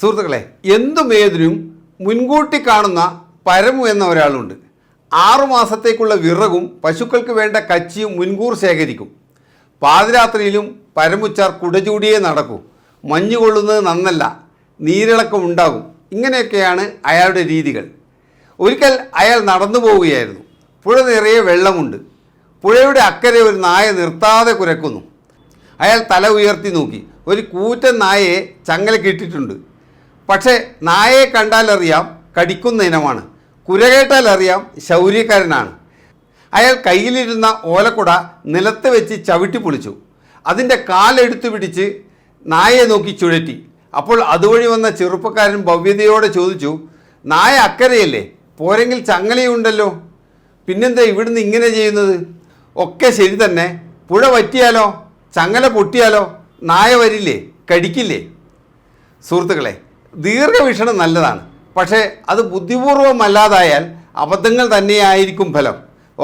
സുഹൃത്തുക്കളെ എന്തും ഏതിനും മുൻകൂട്ടി കാണുന്ന പരമു എന്ന ഒരാളുണ്ട്. ആറുമാസത്തേക്കുള്ള വിറകും പശുക്കൾക്ക് വേണ്ട കച്ചിയും മുൻകൂർ ശേഖരിക്കും. പാതിരാത്രിയിലും പരമുച്ചാർ കുടചൂടിയേ നടക്കൂ. മഞ്ഞു കൊള്ളുന്നത് നന്നല്ല നീരിളക്കം ഉണ്ടാകും. ഇങ്ങനെയൊക്കെയാണ് അയാളുടെ രീതികൾ. ഒരിക്കൽ അയാൾ നടന്നു പോവുകയായിരുന്നു. പുഴ നിറയെ വെള്ളമുണ്ട്. പുഴയുടെ അക്കരെ ഒരു നായ നിർത്താതെ കുരക്കുന്നു. അയാൾ തല ഉയർത്തി നോക്കി. ഒരു കൂറ്റൻ നായയെ ചങ്ങലക്കിട്ടിട്ടുണ്ട് പക്ഷേ നായയെ കണ്ടാലറിയാം കടിക്കുന്ന ഇനമാണ്. കുരകേട്ടാൽ അറിയാം ശൗര്യക്കാരനാണ്. അയാൾ കയ്യിലിരുന്ന ഓലക്കുട നിലത്ത് വെച്ച് ചവിട്ടി പൊളിച്ചു. അതിന്റെ കാലെടുത്തു പിടിച്ച് നായയെ നോക്കി ചുഴറ്റി. അപ്പോൾ അതുവഴി വന്ന ചെറുപ്പക്കാരൻ ഭവ്യതയോടെ ചോദിച്ചു നായ അക്കരയല്ലേ? പോരെങ്കിൽ ചങ്ങലയുണ്ടല്ലോ. പിന്നെന്താ ഇവിടുന്ന് ഇങ്ങനെ ചെയ്യുന്നത്? ഒക്കെ ശരി തന്നെ. പുഴ പറ്റിയാലോ ചങ്ങല പൊട്ടിയാലോ? നായ വരില്ലേ? കടിക്കില്ലേ? സുഹൃത്തുക്കളെ ദീർഘവീക്ഷണം നല്ലതാണ്. പക്ഷേ അത് ബുദ്ധിപൂർവമല്ലാതായാൽ അബദ്ധങ്ങൾ തന്നെയായിരിക്കും ഫലം.